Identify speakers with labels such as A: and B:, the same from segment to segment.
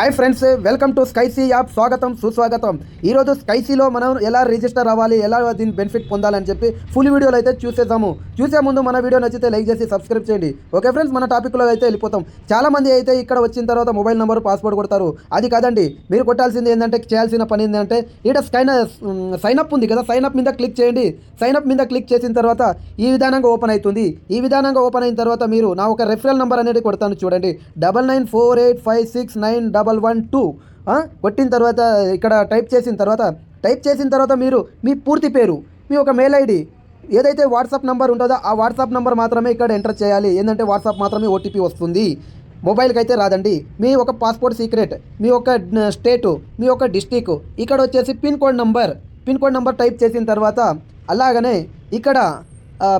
A: Hi friends welcome to Skysee app స్వాగతం సుస్వాగతం. ఈరోజు స్కైసీలో మనం ఎలా రిజిస్టర్ అవ్వాలి ఎలా దీని బెనిఫిట్ పొందాలని చెప్పి ఫుల్ వీడియోలు అయితే చూసేద్దాము. చూసే ముందు మన వీడియో నచ్చితే లైక్ చేసి సబ్స్క్రైబ్ చేయండి. ఓకే ఫ్రెండ్స్ మన టాపిక్లో అయితే వెళ్ళిపోతాం. చాలా మంది అయితే ఇక్కడ వచ్చిన తర్వాత మొబైల్ నెంబర్ పాస్వర్డ్ కొడతారు. అది కాదండి మీరు కొట్టాల్సింది ఏంటంటే చేయాల్సిన పని ఏంటంటే ఇక్కడ స్కైన్ సైన్ అప్ ఉంది కదా సైన్ అప్ మీద క్లిక్ చేయండి. సైన్ అప్ మీద క్లిక్ చేసిన తర్వాత ఈ విధానంగా ఓపెన్ అవుతుంది. ఈ విధానంగా ఓపెన్ అయిన తర్వాత మీరు నా ఒక రెఫరల్ నెంబర్ అనేది కొడతాను చూడండి. Double nine four eight five six nine double one two కొట్టిన తర్వాత ఇక్కడ టైప్ చేసిన తర్వాత టైప్ చేసిన తర్వాత మీరు మీ పూర్తి పేరు మీ ఒక మెయిల్ ఐడి ఏదైతే వాట్సాప్ నెంబర్ ఉంటుందో ఆ వాట్సాప్ నెంబర్ మాత్రమే ఇక్కడ ఎంటర్ చేయాలి. ఏంటంటే వాట్సాప్ మాత్రమే ఓటీపీ వస్తుంది. మొబైల్కి అయితే రాదండి. మీ ఒక పాస్పోర్ట్ సీక్రెట్ మీ ఒక స్టేటు మీ ఒక డిస్టిక్ ఇక్కడ వచ్చేసి pin code number pin code number type చేసిన తర్వాత అలాగనే ఇక్కడ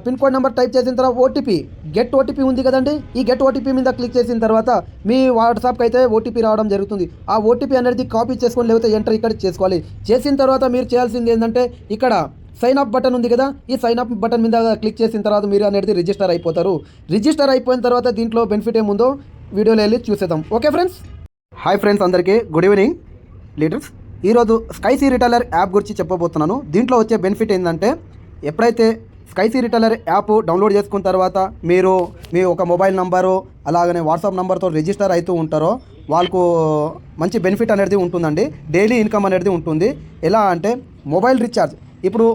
A: పిన్ కోడ్ నెంబర్ టైప్ చేసిన తర్వాత ఓటీపీ గెట్ ఓటీపీ ఉంది కదండి? ఈ గెట్ ఓటీపీ మీద క్లిక్ చేసిన తర్వాత మీ వాట్సాప్కి అయితే ఓటీపీ రావడం జరుగుతుంది. ఆ ఓటీపీ అనేది కాపీ చేసుకొని లేకపోతే ఎంటర్ ఇక్కడ చేసుకోవాలి. చేసిన తర్వాత మీరు చేయాల్సింది ఏంటంటే ఇక్కడ సైన్ అప్ బటన్ ఉంది కదా? ఈ సైన్ అప్ బటన్ మీద క్లిక్ చేసిన తర్వాత మీరు అనేది రిజిస్టర్ అయిపోతారు. రిజిస్టర్ అయిపోయిన తర్వాత దీంట్లో బెనిఫిట్ ఏముందో వీడియోలో వెళ్ళి చూసేద్దాం. ఓకే ఫ్రెండ్స్ హాయ్ ఫ్రెండ్స్ అందరికీ గుడ్ ఈవినింగ్ లీడర్స్ ఈరోజు స్కైసీ రిటైలర్ యాప్ గురించి చెప్పబోతున్నాను. దీంట్లో వచ్చే బెనిఫిట్ ఏంటంటే ఎప్పుడైతే స్కైసీ రిటైలర్ యాప్ డౌన్లోడ్ చేసుకున్న తర్వాత మీరు మీ ఒక మొబైల్ నంబరు అలాగనే వాట్సాప్ నెంబర్తో రిజిస్టర్ అవుతూ ఉంటారో వాళ్ళకు మంచి బెనిఫిట్ అనేది ఉంటుందండి. డైలీ ఇన్కమ్ అనేది ఉంటుంది. ఎలా అంటే మొబైల్ రీఛార్జ్. ఇప్పుడు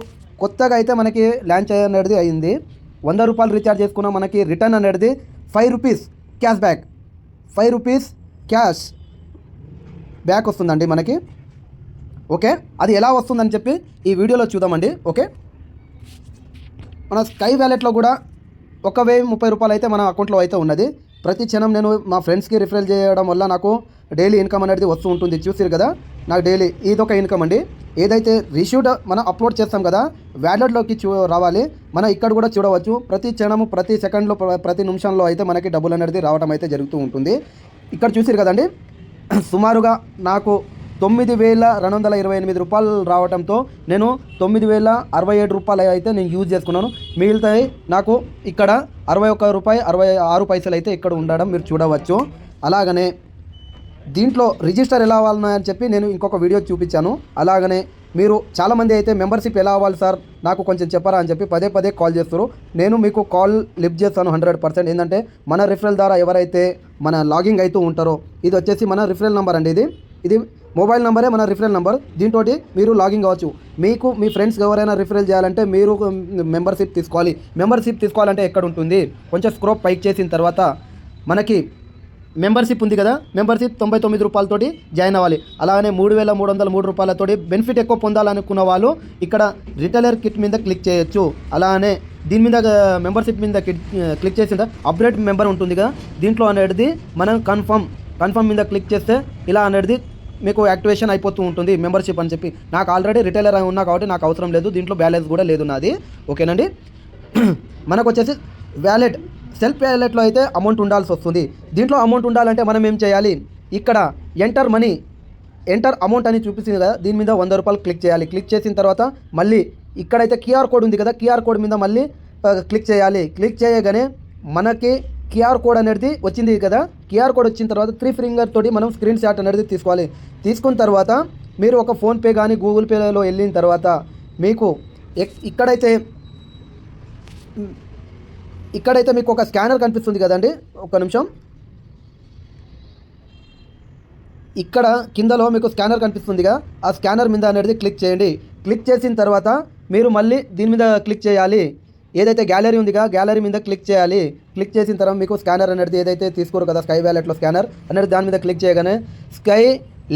A: కొత్తగా అయితే మనకి లాంచ్ అనేది అయింది. వంద రూపాయలు రీఛార్జ్ చేసుకున్న మనకి రిటర్న్ అనేది five rupees cash back. Five rupees cash back వస్తుందండి మనకి. ఓకే? అది ఎలా వస్తుందని చెప్పి ఈ వీడియోలో చూద్దామండి. ఓకే? మన స్కై వ్యాలెట్లో కూడా ఒక వెయ్యి ముప్పై రూపాయలు అయితే మన అకౌంట్లో అయితే ఉన్నది. ప్రతి క్షణం నేను మా ఫ్రెండ్స్కి రిఫరల్ చేయడం వల్ల నాకు డైలీ ఇన్కమ్ అనేది వస్తూ ఉంటుంది. చూసారు కదా? నాకు డైలీ ఇదొక ఇన్కమ్ అండి. ఏదైతే రిష్యూడ్ మనం అప్లోడ్ చేస్తాం కదా వ్యాలెట్లోకి చూ రావాలి. మనం ఇక్కడ కూడా చూడవచ్చు. ప్రతి క్షణము ప్రతి సెకండ్లో ప్ర- ప్రతి నిమిషంలో అయితే మనకి డబ్బులు అనేది రావడం అయితే జరుగుతూ ఉంటుంది. ఇక్కడ చూసారు కదండి? సుమారుగా నాకు తొమ్మిది వేల రెండు వందల ఇరవై ఎనిమిది రూపాయలు రావడంతో నేను తొమ్మిది వేల అరవై ఏడు రూపాయలు అయితే నేను యూజ్ చేసుకున్నాను. మిగిలితే నాకు ఇక్కడ అరవై ఒక్క రూపాయి అరవై ఆరు పైసలు అయితే ఇక్కడ ఉండడం మీరు చూడవచ్చు. అలాగనే దీంట్లో రిజిస్టర్ ఎలా అవ్వాలని చెప్పి నేను ఇంకొక వీడియో చూపించాను. అలాగనే మీరు చాలామంది అయితే మెంబర్షిప్ ఎలా అవ్వాలి సార్? నాకు కొంచెం చెప్పరా అని చెప్పి పదే పదే కాల్ చేస్తారు నేను మీకు కాల్ లిఫ్ట్ చేస్తాను హండ్రెడ్ పర్సెంట్. ఏంటంటే మన రిఫరల్ ద్వారా ఎవరైతే మన లాగింగ్ అవుతూ ఉంటారో ఇది వచ్చేసి మన రిఫరల్ నెంబర్ అండి ఇది. ఇది మొబైల్ నెంబరే మన రిఫరల్ నెంబర్. దీంతో మీరు లాగిన్ కావచ్చు. మీకు మీ ఫ్రెండ్స్ ఎవరైనా రిఫరల్ చేయాలంటే మీరు మెంబర్షిప్ తీసుకోవాలి. మెంబర్షిప్ తీసుకోవాలంటే ఎక్కడ ఉంటుంది కొంచెం స్క్రోప్ పైక్ చేసిన తర్వాత మనకి మెంబర్షిప్ ఉంది కదా? మెంబర్షిప్ తొంభై తొమ్మిది రూపాయలతోటి జాయిన్ అవ్వాలి. అలానే మూడు వేల మూడు వందల మూడు రూపాయలతోటి బెనిఫిట్ ఎక్కువ పొందాలనుకున్న వాళ్ళు ఇక్కడ రిటైలర్ కిట్ మీద క్లిక్ చేయొచ్చు. అలానే దీని మీద మెంబర్షిప్ మీద కిట్- క్లిక్ చేసిన అప్డేట్ మెంబర్ ఉంటుంది కదా? దీంట్లో అనేది మనం కన్ఫర్మ్ కన్ఫర్మ్ మీద క్లిక్ చేస్తే ఇలా అనేది మీకు యాక్టివేషన్ అయిపోతూ ఉంటుంది మెంబర్షిప్ అని చెప్పి. నాకు ఆల్రెడీ రిటైలర్ అయి ఉన్నా కాబట్టి నాకు అవసరం లేదు దీంట్లో బ్యాలెన్స్ కూడా లేదు నాది. ఓకేనండి? మనకు వచ్చేసి వ్యాలెట్ సెల్ఫ్ వ్యాలెట్లో అయితే అమౌంట్ ఉండాల్సి వస్తుంది. దీంట్లో అమౌంట్ ఉండాలంటే మనం ఏం చేయాలి? ఇక్కడ ఎంటర్ మనీ ఎంటర్ అమౌంట్ అని చూపిస్తుంది కదా దీని మీద వంద రూపాయలు క్లిక్ చేయాలి. క్లిక్ చేసిన తర్వాత మళ్ళీ ఇక్కడైతే క్యూఆర్ కోడ్ ఉంది కదా క్యూఆర్ కోడ్ మీద మళ్ళీ క్లిక్ చేయాలి. క్లిక్ చేయగానే మనకి క్యూఆర్ కోడ్ అనేది వచ్చింది కదా? క్యూఆర్ కోడ్ వచ్చిన తర్వాత త్రీ ఫింగర్ తోటి మనం స్క్రీన్ షాట్ అనేది తీసుకోవాలి. తీసుకున్న తర్వాత మీరు ఒక ఫోన్పే కానీ గూగుల్ పేలో వెళ్ళిన తర్వాత మీకు ఇక్కడైతే ఇక్కడైతే మీకు ఒక స్కానర్ కనిపిస్తుంది కదండి? ఒక నిమిషం. ఇక్కడ కిందలో మీకు స్కానర్ కనిపిస్తుందిగా. ఆ స్కానర్ మీద అనేది క్లిక్ చేయండి. క్లిక్ చేసిన తర్వాత మీరు మళ్ళీ దీని మీద క్లిక్ చేయాలి. ఏదైతే గ్యాలరీ ఉందిగా గ్యాలరీ మీద క్లిక్ చేయాలి. క్లిక్ చేసిన తర్వాత మీకు స్కానర్ అనేది ఏదైతే తీసుకోరు కదా స్కై వ్యాలెట్లో స్కానర్ అనేది దాని మీద క్లిక్ చేయగానే స్కై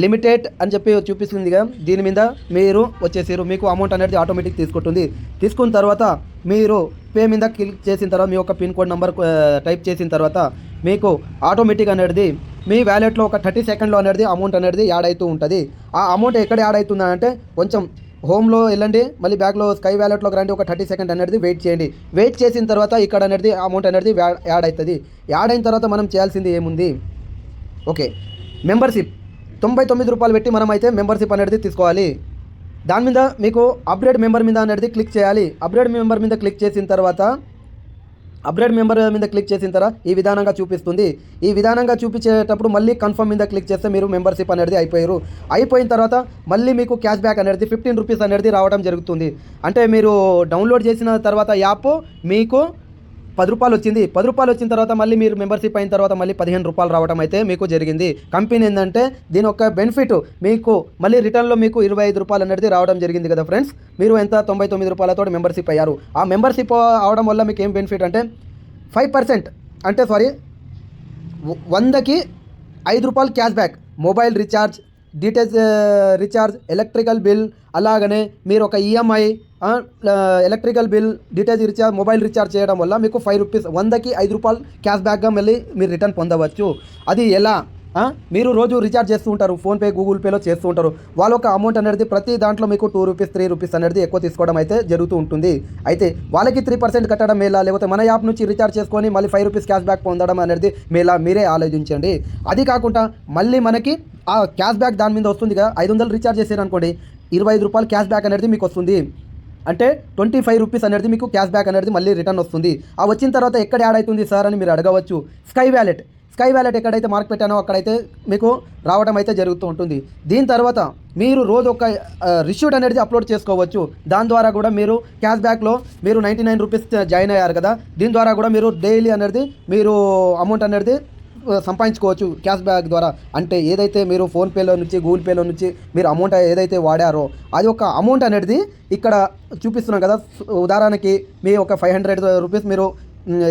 A: లిమిటెడ్ అని చెప్పి చూపిస్తుందిగా. దీని మీద మీరు వచ్చేసారు మీకు అమౌంట్ అనేది ఆటోమేటిక్ తీసుకుంటుంది. తీసుకున్న తర్వాత మీరు పే మీద క్లిక్ చేసిన తర్వాత మీ యొక్క పిన్ కోడ్ నెంబర్ టైప్ చేసిన తర్వాత మీకు ఆటోమేటిక్ అనేది మీ వ్యాలెట్లో ఒక థర్టీ సెకండ్లో అనేది అమౌంట్ అనేది యాడ్ అవుతూ ఉంటుంది. ఆ అమౌంట్ ఎక్కడ యాడ్ అవుతుంది అంటే కొంచెం హోమ్లో వెళ్ళండి మళ్ళీ బ్యాక్లో స్కై వ్యాలెట్లోకి రండి ఒక థర్టీ సెకండ్ అనేది వెయిట్ చేయండి. వెయిట్ చేసిన తర్వాత ఇక్కడ అనేది అమౌంట్ అనేది యాడ్ అవుతుంది. యాడ్ అయిన తర్వాత మనం చేయాల్సింది ఏముంది? Okay membership. తొంభై తొమ్మిది రూపాయలు పెట్టి మనం అయితే మెంబర్షిప్ అనేది తీసుకోవాలి. దాని మీద మీకు అప్గ్రేడ్ మెంబర్ మీద అనేది క్లిక్ చేయాలి. అప్గ్రేడ్ మెంబర్ మీద క్లిక్ చేసిన తర్వాత అప్గ్రేడ్ మెంబర్ మీద క్లిక్ చేసిన తర్వాత ఈ విధానంగా చూపిస్తుంది. ఈ విధానంగా చూపించేటప్పుడు మళ్ళీ కన్ఫర్మ్ మీద క్లిక్ చేస్తే మీరు మెంబర్షిప్ అనేది అయిపోయారు. అయిపోయిన తర్వాత మళ్ళీ మీకు క్యాష్ బ్యాక్ అనేది ఫిఫ్టీన్ రూపీస్ అనేది రావడం జరుగుతుంది. అంటే మీరు డౌన్లోడ్ చేసిన తర్వాత యాప్ మీకు పది రూపాయలు వచ్చింది. పది రూపాయలు వచ్చిన తర్వాత మళ్ళీ మీరు మెంబర్షిప్ అయిన తర్వాత మళ్ళీ పదిహేను రూపాయలు రావడం అయితే మీకు జరిగింది. కంపెనీ ఏంటంటే దీని యొక్క బెనిఫిట్ మీకు మళ్ళీ రిటర్న్లో మీకు ఇరవై ఐదు రూపాయలు అనేది రావడం జరిగింది కదా ఫ్రెండ్స్. మీరు ఎంత? తొంభై తొమ్మిది రూపాయలతో మెంబర్షిప్ అయ్యారు. ఆ మెంబర్షిప్ అవడం వల్ల మీకు ఏం బెనిఫిట్ అంటే ఫైవ్ పర్సెంట్ అంటే సారీ వ- వందకి ఐదు రూపాయలు cash back mobile recharge details recharge electrical bill అలాగనే మీరు ఒక EMI electrical bill details recharge mobile recharge చేయడం వల్ల మీకు ఫైవ్ రూపీస్ వందకి ఐదు రూపాయలు క్యాష్ బ్యాక్గా మళ్ళీ మీరు రిటర్న్ పొందవచ్చు. అది ఎలా? మీరు రోజు రీఛార్జ్ చేస్తూ ఉంటారు ఫోన్పే గూగుల్ పేలో చేస్తూ ఉంటారు. వాళ్ళ అమౌంట్ అనేది ప్రతి దాంట్లో మీకు టూ రూపీస్ త్రీ రూపీస్ అనేది ఎక్కువ తీసుకోవడం అయితే జరుగుతూ ఉంటుంది. అయితే వాళ్ళకి త్రీ పర్సెంట్ కట్టడం మేలా లేకపోతే మన యాప్ నుంచి రీఛార్జ్ చేసుకొని మళ్ళీ ఫైవ్ రూపీస్ క్యాష్ బ్యాక్ పొందడం అనేది మేలా మీరే ఆలోచించండి. అది కాకుండా మళ్ళీ మనకి ఆ క్యాష్ బ్యాక్ దాని మీద వస్తుంది కదా ఐదు వందలు రీఛార్జ్ చేశారు అనుకోండి ఇరవై ఐదు రూపాయలు క్యాష్ బ్యాక్ అనేది మీకు వస్తుంది. అంటే ట్వంటీ ఫైవ్ రూపీస్ అనేది మీకు క్యాష్ బ్యాక్ అనేది మళ్ళీ రిటర్న్ వస్తుంది. ఆ వచ్చిన తర్వాత ఎక్కడ యాడ్ అవుతుంది సార్ అని మీరు అడగవచ్చు. స్కై వ్యాలెట్ స్కై వ్యాలెట్ ఎక్కడైతే మార్క్ పెట్టానో అక్కడైతే మీకు రావడం అయితే జరుగుతూ ఉంటుంది. దీని తర్వాత మీరు రోజు ఒక రిష్యూట్ అనేది అప్లోడ్ చేసుకోవచ్చు. దాని ద్వారా కూడా మీరు క్యాష్ బ్యాక్లో మీరు నైంటీ నైన్ రూపీస్ జాయిన్ అయ్యారు కదా. దీని ద్వారా కూడా మీరు డైలీ అనేది మీరు అమౌంట్ అనేది సంపాదించుకోవచ్చు క్యాష్ బ్యాక్ ద్వారా. అంటే ఏదైతే మీరు ఫోన్పేలో నుంచి గూగుల్ పేలో నుంచి మీరు అమౌంట్ ఏదైతే వాడారో అది ఒక అమౌంట్ అనేది ఇక్కడ చూపిస్తున్నాం కదా. ఉదాహరణకి మీ ఒక ఫైవ్ హండ్రెడ్ రూపీస్ మీరు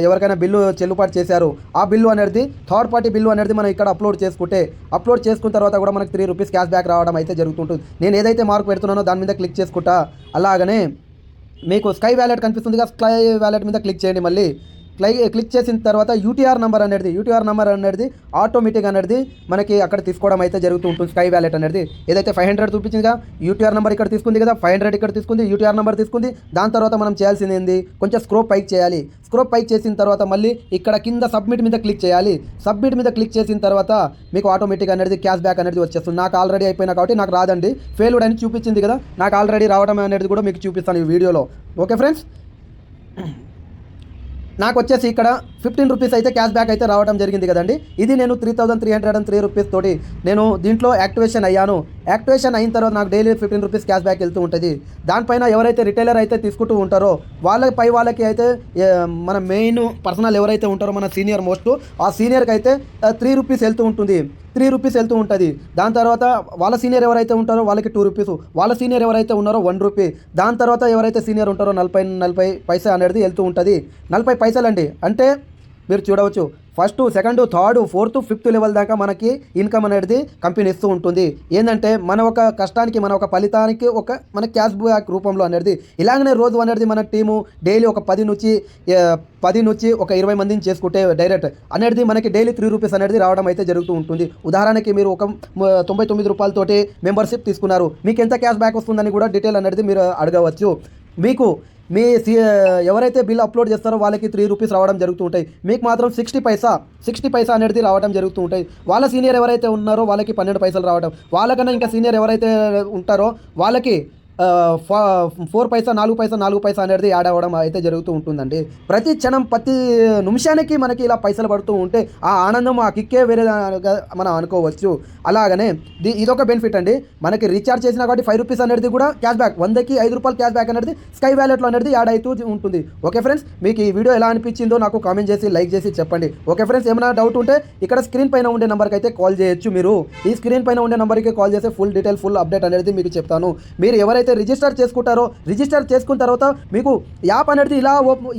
A: ఎవరికైనా బిల్లు చెల్లుబాటు చేశారు ఆ బిల్లు అనేది థర్డ్ పార్టీ బిల్లు అనేది మనం ఇక్కడ అప్లోడ్ చేసుకుంటే అప్లోడ్ చేసుకున్న తర్వాత కూడా మనకు త్రీ రూపీస్ క్యాష్ బ్యాక్ రావడం అయితే జరుగుతుంటుంది. నేను ఏదైతే మార్క్ పెడుతున్నానో దాని మీద క్లిక్ చేసుకుంటా. అలాగనే మీకు స్కై వ్యాలెట్ కనిపిస్తుంది కదా స్కై వ్యాలెట్ మీద క్లిక్ చేయండి మళ్ళీ. క్లై క్లిక్ చేసిన తర్వాత యూటీఆర్ నెంబర్ అనేది యూటీఆర్ నెంబర్ అనేది ఆటోమేటిక్ అనేది మనకి అక్కడ తీసుకోవడం అయితే జరుగుతూ ఉంటుంది స్కై వ్యాలెట్ అనేది. ఏదైతే ఫైవ్ హండ్రెడ్ చూపించిందిగా యూటీఆర్ నెంబర్ ఇక్కడ తీసుకుంది కదా ఫైవ్ హండ్రెడ్ ఇక్కడ తీసుకుంది యూటీఆర్ నెంబర్ తీసుకుంది. దాని తర్వాత మనం చేయాల్సింది ఏంది? కొంచెం స్క్రోప్ పైక్ చేయాలి. స్క్రోప్ పైక్ చేసిన తర్వాత మళ్ళీ ఇక్కడ కింద సబ్మిట్ మీద క్లిక్ చేయాలి. సబ్మిట్ మీద క్లిక్ చేసిన తర్వాత మీకు ఆటోమేటిక్ అనేది క్యాష్ బ్యాక్ అనేది వచ్చేస్తుంది. నాకు ఆల్రెడీ అయిపోయినా కాబట్టి నాకు రాదండి. ఫెయిల్డ్ అని చూపించింది కదా నాకు ఆల్రెడీ రావడం అనేది కూడా మీకు చూపిస్తాను ఈ వీడియోలో. Okay friends? నాకు వచ్చేసి ఇక్కడ ఫిఫ్టీన్ రూపీస్ అయితే క్యాష్ బ్యాక్ అయితే రావడం జరిగింది కదండి. ఇది నేను three thousand three hundred and three rupees తోటి నేను దీంట్లో యాక్టివేషన్ అయ్యాను. యాక్టివేషన్ అయిన తర్వాత నాకు daily fifteen rupees cash back వెళ్తూ ఉంటుంది. దానిపైన ఎవరైతే రిటైలర్ అయితే తీసుకుంటూ ఉంటారో వాళ్ళ పై వాళ్ళకి అయితే మన మెయిన్ పర్సనల్ ఎవరైతే ఉంటారో మన సీనియర్ మోస్ట్ ఆ సీనియర్కి అయితే త్రీ రూపీస్ వెళ్తూ ఉంటుంది. త్రీ రూపీస్ వెళ్తూ ఉంటుంది. దాని తర్వాత వాళ్ళ సీనియర్ ఎవరైతే ఉంటారో వాళ్ళకి టూ రూపీస్. వాళ్ళ సీనియర్ ఎవరైతే ఉన్నారో వన్ రూపీ. దాని తర్వాత ఎవరైతే సీనియర్ ఉంటారో నలభై నలభై పైసా అనేది వెళ్తూ ఉంటుంది. నలభై పైసలండి. అండి అంటే మీరు చూడవచ్చు first second third fourth fifth level దాకా మనకి ఇన్కమ్ అనేది కంపెనీ ఇస్తూ ఉంటుంది. ఏంటంటే మన ఒక కష్టానికి మన ఒక ఫలితానికి ఒక మన క్యాష్ బ్యాక్ రూపంలో అనేది. ఇలాగనే రోజు అనేది మన టీము డైలీ ఒక పది నుంచి పది నుంచి ఒక ఇరవై మందిని చేసుకుంటే డైరెక్ట్ అనేది మనకి డైలీ త్రీ రూపీస్ అనేది రావడం అయితే జరుగుతూ ఉంటుంది. ఉదాహరణకి మీరు ఒక తొంభై తొమ్మిది రూపాయలతోటి మెంబర్షిప్ తీసుకున్నారు. మీకు ఎంత క్యాష్ బ్యాక్ వస్తుందని కూడా డీటెయిల్ అనేది మీరు అడగవచ్చు. మీకు మీ సి ఎవరైతే బిల్ అప్లోడ్ చేస్తారో వాళ్ళకి త్రీ రూపీస్ రావడం జరుగుతూ ఉంటాయి. మీకు మాత్రం సిక్స్టీ పైసా సిక్స్టీ పైసా అనేది రావడం జరుగుతూ ఉంటాయి. వాళ్ళ సీనియర్ ఎవరైతే ఉన్నారో వాళ్ళకి పన్నెండు పైసలు రావడం. వాళ్ళకన్నా ఇంకా సీనియర్ ఎవరైతే ఉంటారో వాళ్ళకి ఫోర్ పైసా నాలుగు పైసా నాలుగు పైసా అనేది యాడ్ అవ్వడం అయితే జరుగుతూ ఉంటుందండి. ప్రతి క్షణం ప్రతి నిమిషానికి మనకి ఇలా పైసలు పడుతూ ఉంటే ఆ ఆనందం ఆ కిక్కే వేరే మనం అనుకోవచ్చు. అలాగనే ది ఇదొక బెనిఫిట్ అండి. మనకి రీఛార్జ్ చేసిన కాబట్టి ఫైవ్ రూపీస్ అనేది కూడా క్యాష్ బ్యాక్ వందకి ఐదు రూపాయలు క్యాష్ బ్యాక్ అనేది స్కై వ్యాలెట్లో అనేది యాడ్ అవుతూ ఉంటుంది. ఓకే ఫ్రెండ్స్ మీకు ఈ వీడియో ఎలా అనిపించిందో నాకు కామెంట్ చేసి లైక్ చేసి చెప్పండి. ఓకే ఫ్రెండ్స్ ఏమైనా డౌట్ ఉంటే ఇక్కడ స్క్రీన్ పైన ఉండే నెంబర్కి అయితే కాల్ చేయొచ్చు మీరు. ఈ స్క్రీన్ పైన ఉండే నెంబర్కి కాల్ చేస్తే ఫుల్ డీటెయిల్ ఫుల్ అప్డేట్ అనేది మీకు చెప్తాను. మీరు ఎవరైతే రిజిస్టర్ చేసుకుంటారో రిజిస్టర్ చేసుకున్న తర్వాత మీకు యాప్ అనేది ఇలా ఓపెన్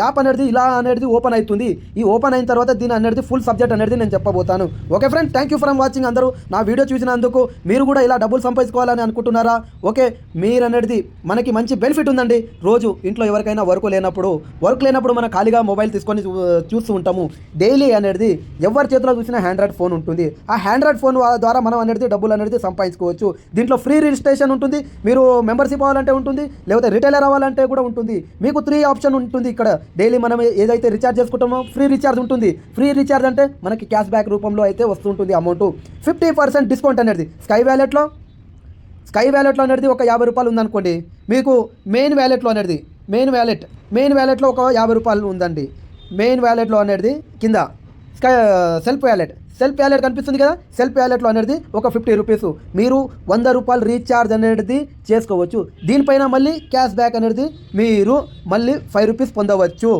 A: యాప్ అనేది ఇలా అనేది ఓపెన్ అవుతుంది. ఈ ఓపెన్ అయిన తర్వాత దీని అనేది ఫుల్ సబ్జెక్ట్ అనేది నేను చెప్పబోతాను. Okay friend thank you for watching అందరూ. నా వీడియో చూసినందుకు మీరు కూడా ఇలా డబ్బులు సంపాదించుకోవాలని అనుకుంటున్నారా? ఓకే మీరు అనేది మనకి మంచి బెనిఫిట్ ఉందండి. రోజు ఇంట్లో ఎవరికైనా వర్క్ లేనప్పుడు వర్క్ లేనప్పుడు మనం ఖాళీగా మొబైల్ తీసుకొని చూస్తూ ఉంటాము. డైలీ అనేది ఎవరి చేతిలో చూసినా హ్యాండ్రాయిడ్ ఫోన్ ఉంటుంది. ఆ హ్యాండ్రాయిడ్ ఫోన్ ద్వారా మనం అనేది డబ్బులు అనేది సంపాదించుకోవచ్చు. దీంట్లో ఫ్రీ రిజిస్ట్రేషన్ ఉంటుంది. మీరు మెంబర్షిప్ అవ్వాలంటే ఉంటుంది లేకపోతే రిటైలర్ అవ్వాలంటే కూడా ఉంటుంది. మీకు త్రీ ఆప్షన్ ఉంటుంది ఇక్కడ. డైలీ మనం ఏదైతే రీఛార్జ్ చేసుకుంటామో ఫ్రీ రీఛార్జ్ ఉంటుంది. ఫ్రీ రీఛార్జ్ అంటే మనకి క్యాష్ బ్యాక్ రూపంలో అయితే వస్తుంటుంది అమౌంట్ ఫిఫ్టీ పర్సెంట్ డిస్కౌంట్ అనేది స్కై వ్యాలెట్లో స్కై వ్యాలెట్లో అనేది ఒక యాభై రూపాయలు ఉందనుకోండి మీకు మెయిన్ వ్యాలెట్లో అనేది మెయిన్ వ్యాలెట్ మెయిన్ వ్యాలెట్లో ఒక యాభై రూపాయలు ఉందండి. మెయిన్ వ్యాలెట్లో అనేది కింద. Sky self wallet self wallet కనిపిస్తుంది కదా? సెల్ఫ్ వ్యాలెట్లో అనేది ఒక ఫిఫ్టీ రూపీస్. మీరు వంద రూపాయలు రీఛార్జ్ అనేది చేసుకోవచ్చు. దీనిపైన మళ్ళీ క్యాష్ బ్యాక్ అనేది మీరు మళ్ళీ ఫైవ్ రూపీస్ పొందవచ్చు.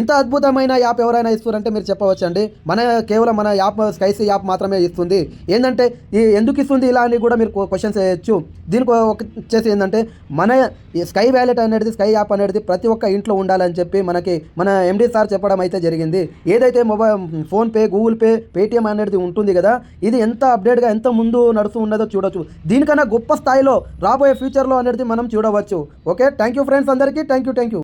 A: ఇంత అద్భుతమైన యాప్ ఎవరైనా ఇస్తారంటే మీరు చెప్పవచ్చండి. మన కేవలం మన యాప్ స్కైసీ యాప్ మాత్రమే ఇస్తుంది. ఏంటంటే ఈ ఎందుకు ఇస్తుంది ఇలా అని కూడా మీరు క్వశ్చన్స్ వేయచ్చు. దీనికి ఒక వచ్చేసి ఏంటంటే మన ఈ స్కై వ్యాలెట్ అనేది స్కై యాప్ అనేది ప్రతి ఒక్క ఇంట్లో ఉండాలని చెప్పి మనకి మన ఎండి సార్ చెప్పడం అయితే జరిగింది. ఏదైతే mobile PhonePe Google Pay Paytm అనేది ఉంటుంది కదా ఇది ఎంత అప్డేట్గా ఎంత ముందు నడుస్తూ ఉన్నదో చూడొచ్చు. దీనికన్నా గొప్ప స్థాయిలో రాబోయే ఫ్యూచర్లో అనేది మనం చూడవచ్చు. ఓకే? థ్యాంక్ యూ ఫ్రెండ్స్ అందరికీ. Thank you thank you